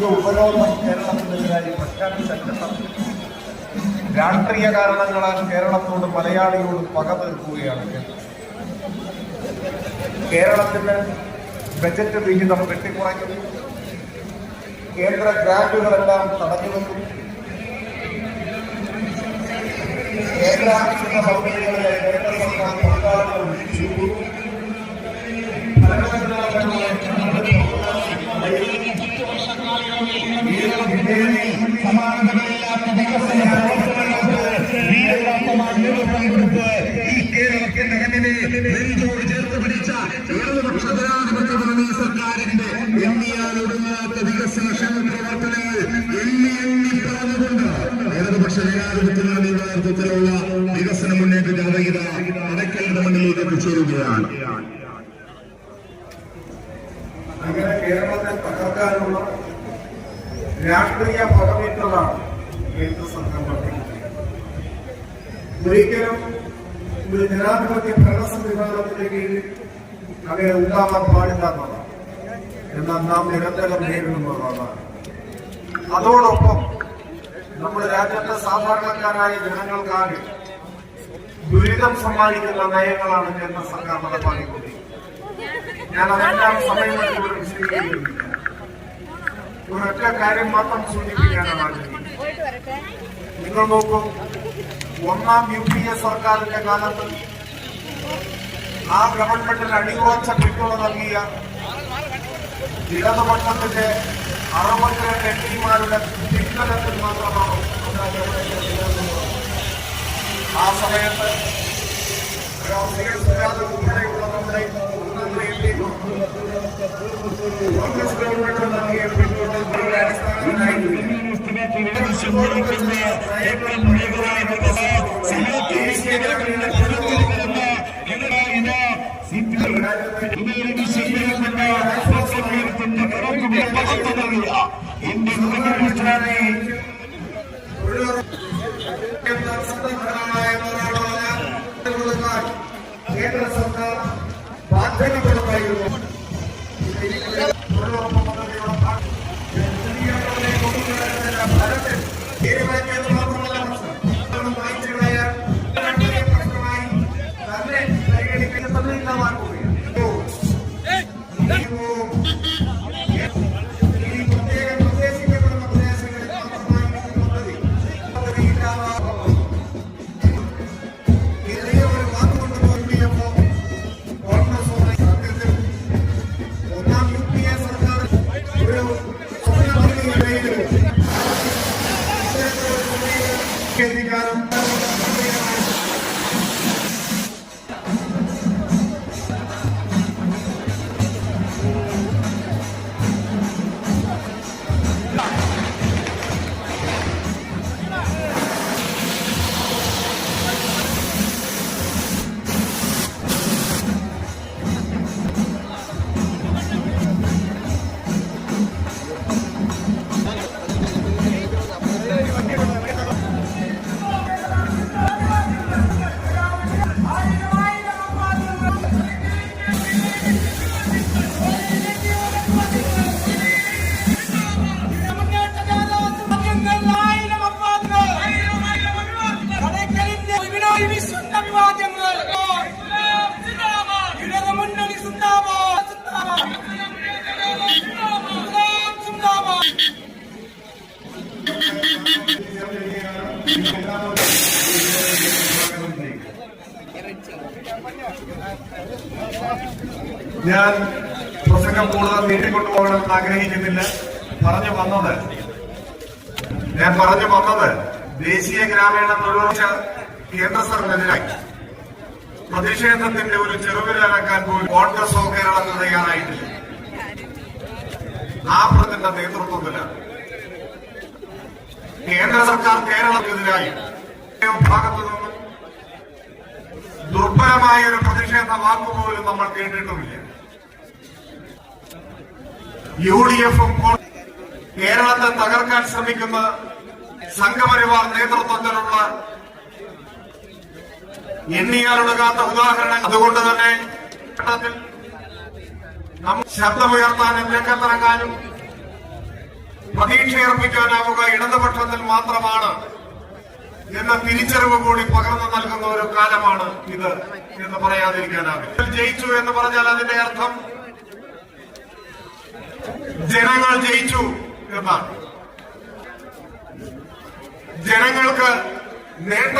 സാമ്പത്തിക ഉപരോധം കേരളത്തിന്റെ കാര്യം രാഷ്ട്രീയ കാരണങ്ങളാൽ കേരളത്തോട് മലയാളിയോട് പക തീർക്കുകയാണ് കേരളത്തിന് ബജറ്റ് വിഹിതം വെട്ടിക്കുറയ്ക്കുന്നു. കേന്ദ്ര ഗ്രാന്റുകളെല്ലാം തടഞ്ഞു വെക്കുന്നു. കേന്ദ്ര ആവശ്യ കേന്ദ്ര സർക്കാർ പങ്കാളികൾ സമാനതകളില്ലാത്ത വികസന പ്രവർത്തനങ്ങൾക്ക് വീരവാസമായ നേതൃത്വം ഈ കേരളത്തിന്റെ കണ്ണിനെ നെഞ്ചോട് ചേർത്ത് പിടിച്ച ഇടതുപക്ഷ ജനാധിപത്യ മുന്നണി സർക്കാരിന്റെ എണ്ണിയാലൊടുങ്ങാത്ത വികസന ക്ഷേമ പ്രവർത്തനങ്ങൾ എണ്ണി എണ്ണി പറഞ്ഞുകൊണ്ട് ഇടതുപക്ഷ ജനാധിപത്യ നേതൃത്വത്തിലുള്ള വികസന മുന്നേറ്റ ജാഥകിത അടയ്ക്കലിന്റെ മണ്ണിലേക്ക് എത്തിച്ചേരുകയാണ് അങ്ങനെ കേരളത്തെ തകർക്കാനുള്ള രാഷ്ട്രീയ പകമേറ്റതാണ് കേന്ദ്ര സർക്കാർ ഒരിക്കലും ഒരു ജനാധിപത്യ ഭരണ സംവിധാനത്തിന്റെ കീഴിൽ അങ്ങനെ ഉണ്ടാവാൻ പാടില്ലാത്തതാണ് എന്നാൽ നാം നിരന്തരം നേരിടുന്നതാണ് അതോടൊപ്പം നമ്മുടെ രാജ്യത്തെ സാധാരണക്കാരായ ജനങ്ങൾക്കാകെ ദുരിതം സമ്മാനിക്കുന്ന നയങ്ങളാണ് കേന്ദ്ര സർക്കാർ നടപ്പാക്കിക്കൊണ്ടിരിക്കുന്നത്. ഞാൻ അതെല്ലാം സമയമെടുത്ത് ഇവിടെ വിശദീകരിക്കുന്നില്ല ഒരൊറ്റ കാര്യം മാത്രം സൂചിപ്പിക്കാനാണ് ആഗ്രഹിക്കുന്നത് നിങ്ങൾ നോക്കൂ ഒന്നാം യു പി എ സർക്കാരിന്റെ കാലത്ത് ആ ഗവൺമെന്റിന് അടിയുറച്ച പിന്തുണ നൽകിയ ഇടതുപക്ഷത്തിന്റെ അറുപത്തിരണ്ട് എം പിമാരുടെ പിൻബലത്തിൽ മാത്രമാണ്. ആ സമയത്ത് സുജാത ഉൾപ്പെടെയുള്ള നമ്മുടെ മുഖ്യമന്ത്രി കോൺഗ്രസ് നീട്ടിക്കൊണ്ടുപോകണമെന്ന് ആഗ്രഹിക്കുന്നില്ല. പറഞ്ഞു വന്നത്. ഞാൻ പറഞ്ഞു വന്നത് ദേശീയ ഗ്രാമീണ തൊഴിലുറച്ച കേന്ദ്ര സർക്കാരിനെതിരായി. പ്രതിഷേധത്തിന്റെ ഒരു ചെറുവിലാക്കാൻ പോലും കോൺഗ്രസോ കേരളത്തിൽ തയ്യാറായിട്ടില്ല. ആ പ്രതിന്റെ നേതൃത്വത്തിലാണ് കേന്ദ്ര സർക്കാർ കേരളത്തിനെതിരായി ഭാഗത്തു നിന്നും ദുർബലമായ ഒരു പ്രതിഷേധ വാക്കുപോലും നമ്മൾ കേട്ടിട്ടുമില്ല. യു ഡി എഫും കേരളത്തെ തകർക്കാൻ ശ്രമിക്കുന്ന സംഘപരിവാർ നേതൃത്വത്തിലുള്ള എണ്ണിയാലൊടുക്കാത്ത ഉദാഹരണം അതുകൊണ്ട് തന്നെ ഘട്ടത്തിൽ ശബ്ദമുയർത്താനും രംഗത്തിറങ്ങാനും പ്രതീക്ഷയർപ്പിക്കാനാവുക ഇടതുപക്ഷത്തിൽ മാത്രമാണ് എന്ന തിരിച്ചറിവ് കൂടി പകർന്നു നൽകുന്ന ഒരു കാലമാണ് ഇത് എന്ന് പറയാതിരിക്കാനാവില്ല. ജയിച്ചു എന്ന് പറഞ്ഞാൽ അതിന്റെ അർത്ഥം ജനങ്ങൾ ജയിച്ചു എന്നാണ്. ജനങ്ങൾക്ക് നേട്ട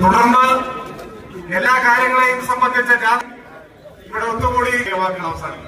തുടർന്ന് എല്ലാ കാര്യങ്ങളെയും സംബന്ധിച്ച ഇവിടെ ഒത്തുകൂടി വാക്കുകൾ അവസാനിക്കും